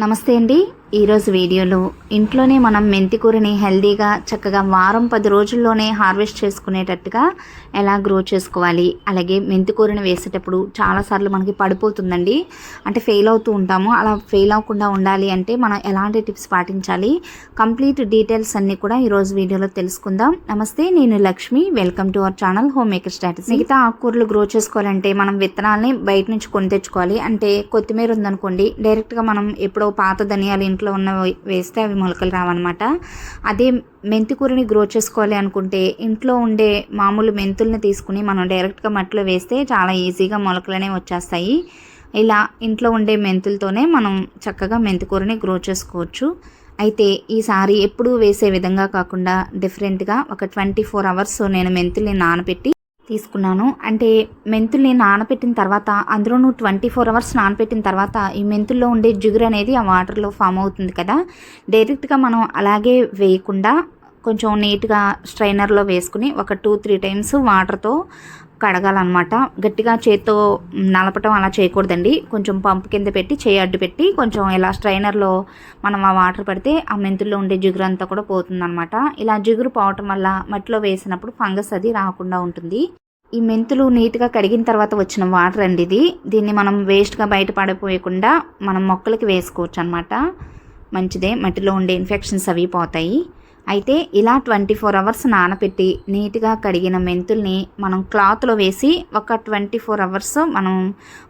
నమస్తే అండి. ఈరోజు వీడియోలో ఇంట్లోనే మనం మెంతికూరని హెల్దీగా చక్కగా వారం పది రోజుల్లోనే హార్వెస్ట్ చేసుకునేటట్టుగా ఎలా గ్రో చేసుకోవాలి అలాగే మెంతికూరని వేసేటప్పుడు చాలాసార్లు మనకి పడిపోతుందండి. అంటే ఫెయిల్ అవుతూ ఉంటాము. అలా ఫెయిల్ అవ్వకుండా ఉండాలి అంటే మనం ఎలాంటి టిప్స్ పాటించాలి కంప్లీట్ డీటెయిల్స్ అన్నీ కూడా ఈరోజు వీడియోలో తెలుసుకుందాం. నమస్తే నేను Lakshmi. Welcome to our channel home maker status మిగతా ఆకుకూరలు గ్రో చేసుకోవాలంటే మనం విత్తనాలని బయట నుంచి కొని తెచ్చుకోవాలి. అంటే కొత్తిమీర ఉందనుకోండి డైరెక్ట్గా మనం ఎప్పుడో పాత ధనియాలు ఇంట్లో ఉన్న వేస్తే అవి మొలకలు రావన్నమాట. అదే మెంతి కూరని గ్రో చేసుకోవాలి అనుకుంటే ఇంట్లో ఉండే మామూలు మెంతుల్ని తీసుకుని మనం డైరెక్ట్గా మట్టిలో వేస్తే చాలా ఈజీగా మొలకలనే వచ్చేస్తాయి. ఇలా ఇంట్లో ఉండే మెంతులతోనే మనం చక్కగా మెంతికూరని గ్రో చేసుకోవచ్చు. అయితే ఈసారి ఎప్పుడూ వేసే విధంగా కాకుండా డిఫరెంట్గా ఒక ట్వంటీ ఫోర్ అవర్స్ నేను మెంతుల్ని నానబెట్టి తీసుకున్నాను. అంటే మెంతుల్ని నానబెట్టిన తర్వాత అందులోనూ ట్వంటీ ఫోర్ అవర్స్ నానబెట్టిన తర్వాత ఈ మెంతుల్లో ఉండే జిగురు అనేది ఆ వాటర్లో ఫామ్ అవుతుంది కదా. డైరెక్ట్గా మనం అలాగే వేయకుండా కొంచెం నీట్గా స్ట్రైనర్లో వేసుకుని ఒక టూ త్రీ టైమ్స్ వాటర్తో కడగాలన్నమాట. గట్టిగా చేత్తో నలపటం అలా చేయకూడదండి. కొంచెం పంపు కింద పెట్టి చేయి అడ్డు పెట్టి కొంచెం ఇలా స్ట్రైనర్లో మనం ఆ వాటర్ పెడితే ఆ మెంతుల్లో ఉండే జిగురు అంతా కూడా పోతుందన్నమాట. ఇలా జిగురు పోవటం వల్ల మట్టిలో వేసినప్పుడు ఫంగస్ అది రాకుండా ఉంటుంది. ఈ మెంతులు నీట్గా కడిగిన తర్వాత వచ్చిన వాటర్ అండి ఇది. దీన్ని మనం వేస్ట్గా బయట పడిపోయకుండా మనం మొక్కలకి వేసుకోవచ్చు అనమాట మంచిదే మట్టిలో ఉండే ఇన్ఫెక్షన్స్ అవి పోతాయి. అయితే ఇలా ట్వంటీ ఫోర్ అవర్స్ నానబెట్టి నీట్గా కడిగిన మెంతుల్ని మనం క్లాత్లో వేసి ఒక ట్వంటీ ఫోర్ అవర్స్ మనం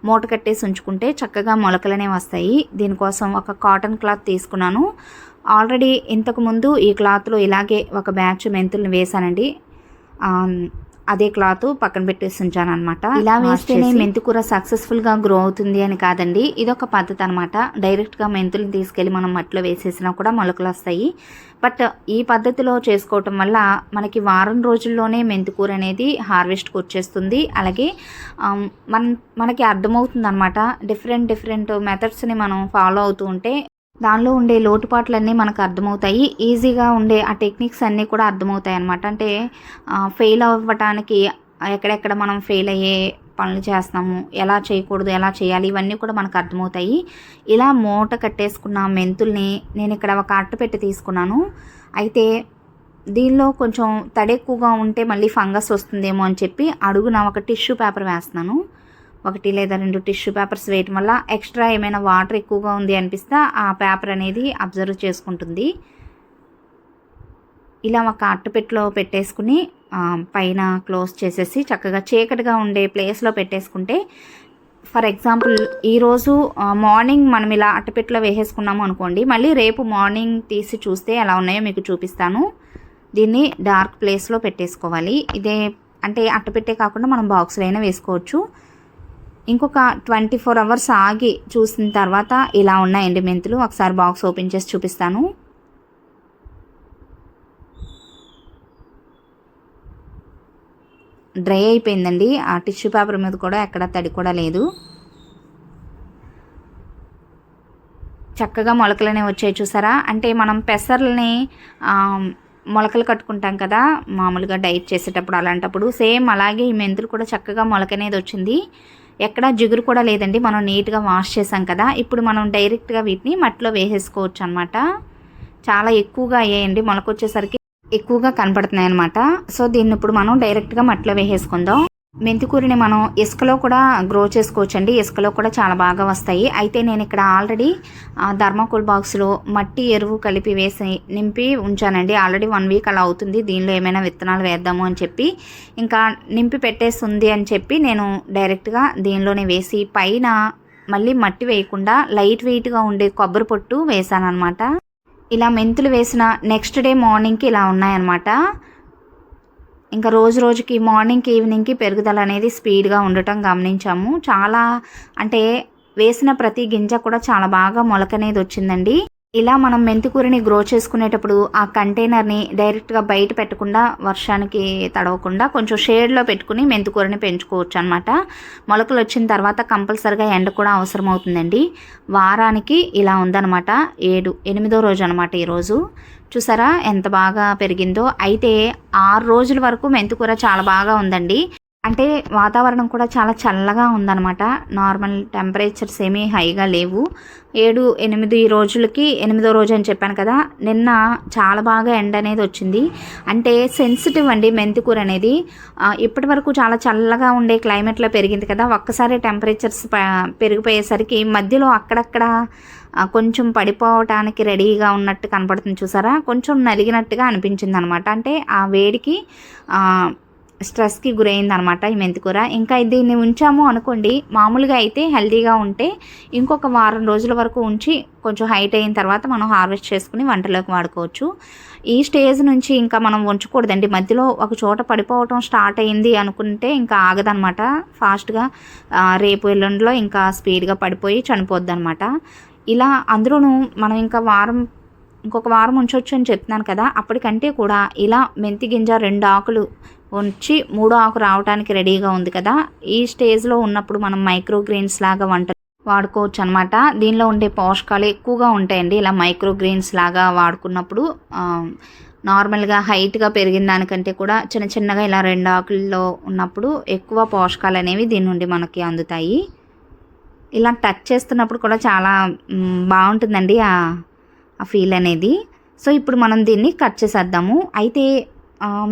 మూట కట్టేసి ఉంచుకుంటే చక్కగా మొలకలనే వస్తాయి. దీనికోసం ఒక కాటన్ క్లాత్ తీసుకున్నాను. ఆల్రెడీ ఇంతకుముందు ఈ క్లాత్లో ఇలాగే ఒక బ్యాచ్ మెంతుల్ని వేసానండి అదే క్లాత్ పక్కన పెట్టేసి ఉంచాను అనమాట ఇలా వేస్తేనే మెంతి కూర సక్సెస్ఫుల్గా గ్రో అవుతుంది అని కాదండి. ఇది ఒక పద్ధతి అనమాట డైరెక్ట్గా మెంతులు తీసుకెళ్ళి మనం మట్టిలో వేసేసినా కూడా మొలకలు వస్తాయి. బట్ ఈ పద్ధతిలో చేసుకోవటం వల్ల మనకి వారం రోజుల్లోనే మెంతి కూర అనేది హార్వెస్ట్కి వచ్చేస్తుంది. అలాగే మన మనకి అర్థమవుతుంది అనమాట డిఫరెంట్ డిఫరెంట్ మెథడ్స్ని మనం ఫాలో అవుతూ ఉంటే దానిలో ఉండే లోటుపాట్లన్నీ మనకు అర్థమవుతాయి. ఈజీగా ఉండే ఆ టెక్నిక్స్ అన్నీ కూడా అర్థమవుతాయి అనమాట అంటే ఫెయిల్ అవ్వటానికి ఎక్కడెక్కడ మనం ఫెయిల్ అయ్యే పనులు చేస్తాము ఎలా చేయకూడదు ఎలా చేయాలి ఇవన్నీ కూడా మనకు అర్థమవుతాయి. ఇలా మూట కట్టేసుకున్న మెంతుల్ని నేను ఇక్కడ ఒక అట్టు పెట్టి తీసుకున్నాను. అయితే దీనిలో కొంచెం తడి ఎక్కువగా ఉంటే మళ్ళీ ఫంగస్ వస్తుందేమో అని చెప్పి అడుగున ఒక టిష్యూ పేపర్ వేస్తున్నాను. ఒకటి లేదా రెండు టిష్యూ పేపర్స్ వేయటం వల్ల ఎక్స్ట్రా ఏమైనా వాటర్ ఎక్కువగా ఉంది అనిపిస్తే ఆ పేపర్ అనేది అబ్జర్వ్ చేసుకుంటుంది. ఇలా ఒక అట్టపెట్టలో పెట్టేసుకుని పైన క్లోజ్ చేసేసి చక్కగా చీకటిగా ఉండే ప్లేస్లో పెట్టేసుకుంటే ఫర్ ఎగ్జాంపుల్ ఈరోజు మార్నింగ్ మనం ఇలా అట్టపెట్టలో వేసేసుకున్నాము అనుకోండి మళ్ళీ రేపు మార్నింగ్ తీసి చూస్తే ఎలా ఉన్నాయో మీకు చూపిస్తాను. దీన్ని డార్క్ ప్లేస్లో పెట్టేసుకోవాలి. ఇదే అంటే అట్టపెట్టే కాకుండా మనం బాక్స్లో అయినా వేసుకోవచ్చు. ఇంకొక ట్వంటీ ఫోర్ అవర్స్ ఆగి చూసిన తర్వాత ఇలా ఉన్నాయండి మెంతులు. ఒకసారి బాక్స్ ఓపెన్ చేసి చూపిస్తాను. డ్రై అయిపోయిందండి. ఆ టిష్యూ పేపర్ మీద కూడా ఎక్కడ తడి కూడా లేదు. చక్కగా మొలకలనే వచ్చాయి చూసారా? అంటే మనం పెసర్లని మొలకలు కట్టుకుంటాం కదా మామూలుగా డైట్ చేసేటప్పుడు అలాంటప్పుడు. సేమ్ అలాగే ఈ మెంతులు కూడా చక్కగా మొలకనేది వచ్చింది. ఎక్కడ జిగురు కూడా లేదండి. మనం నీట్గా వాష్ చేసాం కదా. ఇప్పుడు మనం డైరెక్ట్గా వీటిని మట్టిలో వేసేసుకోవచ్చు అనమాట చాలా ఎక్కువగా అయ్యాయండి. మొలకొచ్చేసరికి ఎక్కువగా కనపడుతున్నాయి అనమాట సో దీన్ని ఇప్పుడు మనం డైరెక్ట్గా మట్టిలో వేసేసుకుందాం. మెంతికూరని మనం ఇసుకలో కూడా గ్రో చేసుకోవచ్చండి. ఇసుకలో కూడా చాలా బాగా వస్తాయి. అయితే నేను ఇక్కడ ఆల్రెడీ ధర్మాకోల్ బాక్స్లో మట్టి ఎరువు కలిపి వేసి నింపి ఉంచానండి. ఆల్రెడీ వన్ వీక్ అలా అవుతుంది. దీనిలో ఏమైనా విత్తనాలు వేద్దాము అని చెప్పి ఇంకా నింపి పెట్టేస్తుంది అని చెప్పి నేను డైరెక్ట్గా దీనిలోనే వేసి పైన మళ్ళీ మట్టి వేయకుండా లైట్ వెయిట్గా ఉండే కొబ్బరి పొట్టు వేసాను అనమాట ఇలా మెంతులు వేసిన నెక్స్ట్ డే మార్నింగ్కి ఇలా ఉన్నాయన్నమాట. ఇంకా రోజు రోజుకి మార్నింగ్కి ఈవినింగ్కి పెరుగుదల అనేది స్పీడ్గా ఉండటం గమనించాము. చాలా అంటే వేసిన ప్రతి గింజ కూడా చాలా బాగా మొలకనేది వచ్చిందండి. ఇలా మనం మెంతికూరని గ్రో చేసుకునేటప్పుడు ఆ కంటైనర్ని డైరెక్ట్గా బయట పెట్టకుండా వర్షానికి తడవకుండా కొంచెం షేడ్లో పెట్టుకుని మెంతికూరని పెంచుకోవచ్చు అనమాట మొలకలు వచ్చిన తర్వాత కంపల్సరిగా ఎండ కూడా అవసరం అవుతుందండి వారానికి ఇలా ఉందనమాట ఏడు ఎనిమిదో రోజు అనమాట ఈరోజు. చూసారా ఎంత బాగా పెరిగిందో. అయితే ఆరు రోజుల వరకు మెంతికూర చాలా బాగా ఉందండి. అంటే వాతావరణం కూడా చాలా చల్లగా ఉందన్నమాట. నార్మల్ టెంపరేచర్స్ ఏమీ హైగా లేవు. ఏడు ఎనిమిది రోజులకి ఎనిమిదో రోజు అని చెప్పాను కదా నిన్న చాలా బాగా ఎండ అనేది వచ్చింది. అంటే సెన్సిటివ్ అండి మెంతికూర అనేది. ఇప్పటి వరకు చాలా చల్లగా ఉండే క్లైమేట్లో పెరిగింది కదా ఒక్కసారి టెంపరేచర్స్ పెరిగిపోయేసరికి మధ్యలో అక్కడక్కడ కొంచెం పడిపోవటానికి రెడీగా ఉన్నట్టు కనపడుతుంది చూసారా? కొంచెం నలిగినట్టుగా అనిపించింది అనమాట అంటే ఆ వేడికి స్ట్రెస్కి గురైంది అనమాట ఈ మెంతికూర ఇంకా దీన్ని ఉంచాము అనుకోండి మామూలుగా అయితే హెల్తీగా ఉంటే ఇంకొక వారం రోజుల వరకు ఉంచి కొంచెం హైట్ అయిన తర్వాత మనం హార్వెస్ట్ చేసుకుని వంటలోకి వాడుకోవచ్చు. ఈ స్టేజ్ నుంచి ఇంకా మనం ఉంచకూడదండి మధ్యలో ఒక చోట పడిపోవటం స్టార్ట్ అయింది అనుకుంటే ఇంకా ఆగదనమాట. ఫాస్ట్గా రేపు ఎల్లుండిలో ఇంకా స్పీడ్గా పడిపోయి చనిపోద్ది అనమాట ఇలా అందులోనూ మనం ఇంకా వారం ఇంకొక వారం ఉంచవచ్చు అని చెప్తున్నాను కదా అప్పటికంటే కూడా ఇలా మెంతి గింజ రెండు ఆకులు ఉంచి మూడో ఆకు రావడానికి రెడీగా ఉంది కదా. ఈ స్టేజ్లో ఉన్నప్పుడు మనం మైక్రోగ్రెయిన్స్ లాగా వంట వాడుకోవచ్చు అనమాట దీనిలో ఉండే పోషకాలు ఎక్కువగా ఉంటాయండి. ఇలా మైక్రోగ్రెయిన్స్ లాగా వాడుకున్నప్పుడు నార్మల్గా హైట్గా పెరిగిన దానికంటే కూడా చిన్న చిన్నగా ఇలా రెండు ఆకుల్లో ఉన్నప్పుడు ఎక్కువ పోషకాలు అనేవి దీని నుండి మనకి అందుతాయి. ఇలా టచ్ చేస్తున్నప్పుడు కూడా చాలా బాగుంటుందండి ఆ ఆ ఫీల్ అనేది. సో ఇప్పుడు మనం దీన్ని కట్ చేసేద్దాము. అయితే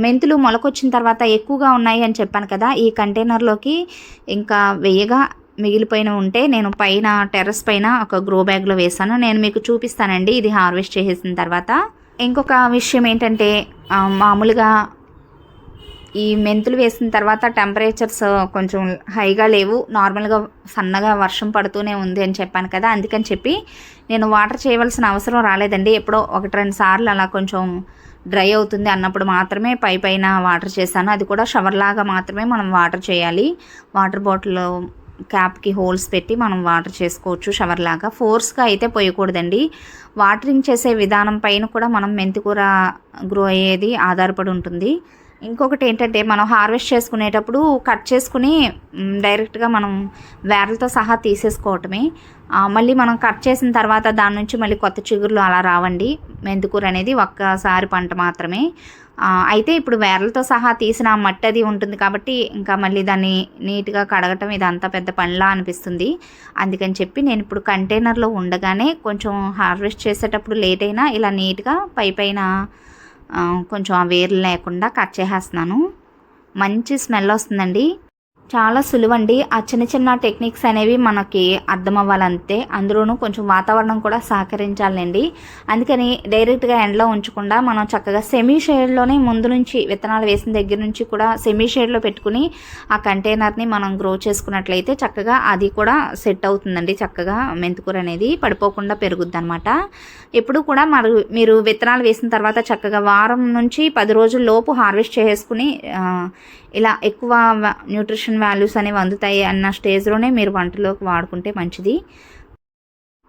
మెంతులు మొలకొచ్చిన తర్వాత ఎక్కువగా ఉన్నాయి అని చెప్పాను కదా ఈ కంటైనర్లోకి ఇంకా వెయ్యగా మిగిలిపోయిన ఉంటే నేను పైన టెర్రస్ పైన ఒక గ్రో బ్యాగ్లో వేసాను నేను మీకు చూపిస్తానండి ఇది హార్వెస్ట్ చేసేసిన తర్వాత. ఇంకొక విషయం ఏంటంటే మామూలుగా ఈ మెంతులు వేసిన తర్వాత టెంపరేచర్స్ కొంచెం హైగా లేవు. నార్మల్గా సన్నగా వర్షం పడుతూనే ఉంది అని చెప్పాను కదా. అందుకని చెప్పి నేను వాటర్ చేయవలసిన అవసరం రాలేదండి. ఎప్పుడో ఒకటి రెండు సార్లు అలా కొంచెం డ్రై అవుతుంది అన్నప్పుడు మాత్రమే పై పైన వాటర్ చేశాను. అది కూడా షవర్ లాగా మాత్రమే మనం వాటర్ చేయాలి. వాటర్ బాటిల్ క్యాప్కి హోల్స్ పెట్టి మనం వాటర్ చేసుకోవచ్చు షవర్ లాగా. ఫోర్స్గా అయితే పోయకూడదండి. వాటరింగ్ చేసే విధానం పైన కూడా మనం మెంతికూర గ్రో అయ్యేది ఆధారపడి ఉంటుంది. ఇంకొకటి ఏంటంటే మనం హార్వెస్ట్ చేసుకునేటప్పుడు కట్ చేసుకుని డైరెక్ట్గా మనం వేర్లతో సహా తీసేసుకోవటమే. మళ్ళీ మనం కట్ చేసిన తర్వాత దాని నుంచి మళ్ళీ కొత్త చిగుర్లు అలా రావండి. మెంతికూర అనేది ఒక్కసారి పంట మాత్రమే. అయితే ఇప్పుడు వేర్లతో సహా తీసిన మట్టి అది ఉంటుంది కాబట్టి ఇంకా మళ్ళీ దాన్ని నీట్గా కడగటం ఇదంతా పెద్ద పనిలా అనిపిస్తుంది. అందుకని చెప్పి నేను ఇప్పుడు కంటైనర్లో ఉండగానే కొంచెం హార్వెస్ట్ చేసేటప్పుడు లేట్ అయినా ఇలా నీట్గా పై పైన కొంచెం ఆ వేర్లు లేకుండా కట్ చేసేస్తున్నాను. మంచి స్మెల్ వస్తుందండి. చాలా సులువండి. ఆ చిన్న చిన్న టెక్నిక్స్ అనేవి మనకి అర్థం అవ్వాలంతే అందులోనూ కొంచెం వాతావరణం కూడా సహకరించాలండి. అందుకని డైరెక్ట్గా ఎండలో ఉంచకుండా మనం చక్కగా సెమీ షేడ్లోనే ముందు నుంచి విత్తనాలు వేసిన దగ్గర నుంచి కూడా సెమీ షేడ్లో పెట్టుకుని ఆ కంటైనర్ని మనం గ్రో చేసుకున్నట్లయితే చక్కగా అది కూడా సెట్ అవుతుందండి. చక్కగా మెంతికూర అనేది పడిపోకుండా పెరుగుద్ది అనమాట ఎప్పుడు కూడా మరి మీరు విత్తనాలు వేసిన తర్వాత చక్కగా వారం నుంచి పది రోజుల లోపు హార్వెస్ట్ చేసుకుని ఇలా ఎక్కువ న్యూట్రిషన్ న్యూట్రిషన్ వాల్యూస్ అనేవి అందుతాయి అన్న స్టేజ్లోనే మీరు వంటలోకి వాడుకుంటే మంచిది.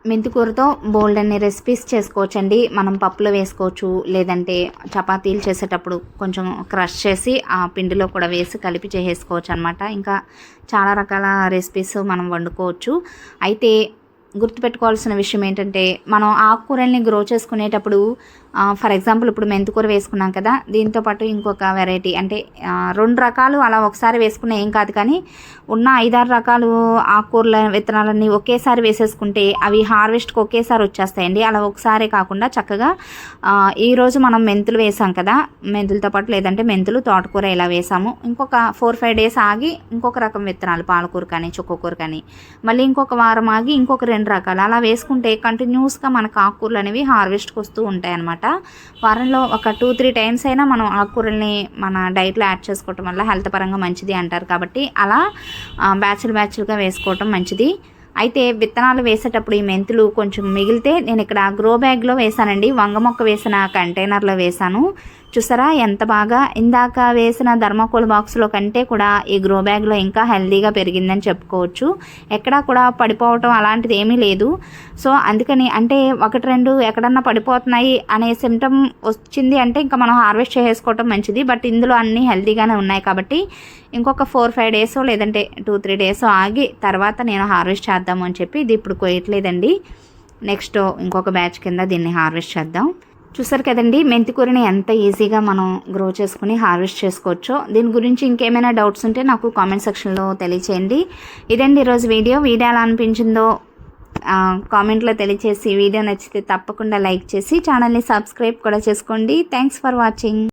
మెంతికూరతో బోల్డ్ అనే రెసిపీస్ చేసుకోవచ్చండి. మనం పప్పులో వేసుకోవచ్చు లేదంటే చపాతీలు చేసేటప్పుడు కొంచెం క్రష్ చేసి ఆ పిండిలో కూడా వేసి కలిపి చేసేసుకోవచ్చు అనమాట ఇంకా చాలా రకాల రెసిపీస్ మనం వండుకోవచ్చు. అయితే గుర్తుపెట్టుకోవాల్సిన విషయం ఏంటంటే మనం ఆకుకూరల్ని గ్రో చేసుకునేటప్పుడు ఫర్ ఎగ్జాంపుల్ ఇప్పుడు మెంతికూర వేసుకున్నాం కదా దీంతో పాటు ఇంకొక వెరైటీ అంటే రెండు రకాలు అలా ఒకసారి వేసుకున్న ఏం కాదు కానీ ఉన్న ఐదారు రకాలు ఆకుకూరల విత్తనాలన్నీ ఒకేసారి వేసేసుకుంటే అవి హార్వెస్ట్కి ఒకేసారి వచ్చేస్తాయండి. అలా ఒకసారి కాకుండా చక్కగా ఈరోజు మనం మెంతులు వేసాం కదా మెంతులతో పాటు లేదంటే మెంతులు తోటకూర ఇలా వేసాము. ఇంకొక ఫోర్ ఫైవ్ డేస్ ఆగి ఇంకొక రకం విత్తనాలు పాలకూర కానీ చుక్కకూర కానీ మళ్ళీ ఇంకొక వారం ఆగి ఇంకొక రెండు రకాలు అలా వేసుకుంటే కంటిన్యూస్గా మనకు ఆకుకూరలు అనేవి హార్వెస్ట్కి వస్తూ ఉంటాయి అన్నమాట వారంలో ఒక టూ త్రీ టైమ్స్ అయినా మనం ఆకుకూరల్ని మన డైట్లో యాడ్ చేసుకోవటం వల్ల హెల్త్ పరంగా మంచిది అంటారు కాబట్టి అలా బ్యాచ్లు బ్యాచ్లుగా వేసుకోవటం మంచిది. అయితే విత్తనాలు వేసేటప్పుడు ఈ మెంతులు కొంచెం మిగిలితే నేను ఇక్కడ గ్రో బ్యాగ్లో వేసానండి. వంగ మొక్క వేసిన కంటైనర్లో వేసాను. చూసారా? ఎంత బాగా ఇందాక వేసిన ధర్మకోల్ బాక్స్లో కంటే కూడా ఈ గ్రో బ్యాగ్లో ఇంకా హెల్దీగా పెరిగిందని చెప్పుకోవచ్చు. ఎక్కడా కూడా పడిపోవటం అలాంటిది ఏమీ లేదు. సో అందుకని అంటే ఒకటి రెండు ఎక్కడన్నా పడిపోతున్నాయి అనే సిమ్టమ్ వచ్చింది అంటే ఇంకా మనం హార్వెస్ట్ చేసుకోవటం మంచిది. బట్ ఇందులో అన్నీ హెల్తీగానే ఉన్నాయి కాబట్టి ఇంకొక ఫోర్ ఫైవ్ డేస్ లేదంటే టూ త్రీ డేస్ ఆగి తర్వాత నేను హార్వెస్ట్ చేద్దాము అని చెప్పి ఇది ఇప్పుడు కోయట్లేదండి నెక్స్ట్ ఇంకొక బ్యాచ్ కింద దీన్ని హార్వెస్ట్ చేద్దాం. చూసారు కదండి మెంతికూరని ఎంత ఈజీగా మనం గ్రో చేసుకుని హార్వెస్ట్ చేసుకోవచ్చో. దీని గురించి ఇంకేమైనా డౌట్స్ ఉంటే నాకు కామెంట్ సెక్షన్లో తెలియచేయండి. ఇదండి ఈరోజు వీడియో వీడియో ఎలా అనిపించిందో కామెంట్లో తెలియచేసి వీడియో నచ్చితే తప్పకుండా లైక్ చేసి ఛానల్ని సబ్స్క్రైబ్ కూడా చేసుకోండి. Thanks for watching